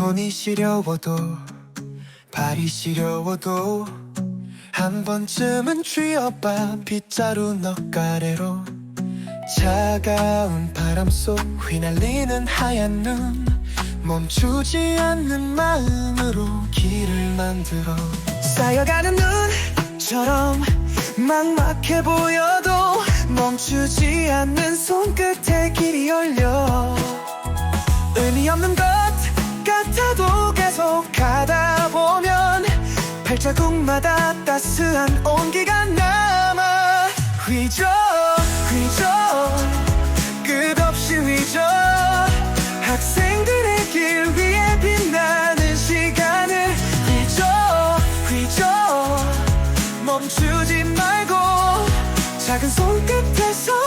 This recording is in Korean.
손이 시려워도 발이 시려워도 한 번쯤은 쥐어봐 빗자루 너가래로 차가운 바람 속 휘날리는 하얀 눈 멈추지 않는 마음으로 길을 만들어. 쌓여가는 눈처럼 막막해 보여도 멈추지 않는 손끝에 길이 열려. 의미 없는 것 같아도 계속 가다 보면 발자국마다 따스한 온기가 남아 휘저 휘저 끝없이 휘저. 학생들의 길 위에 빛나는 시간을 휘저 휘저. 멈추지 말고 작은 손끝에서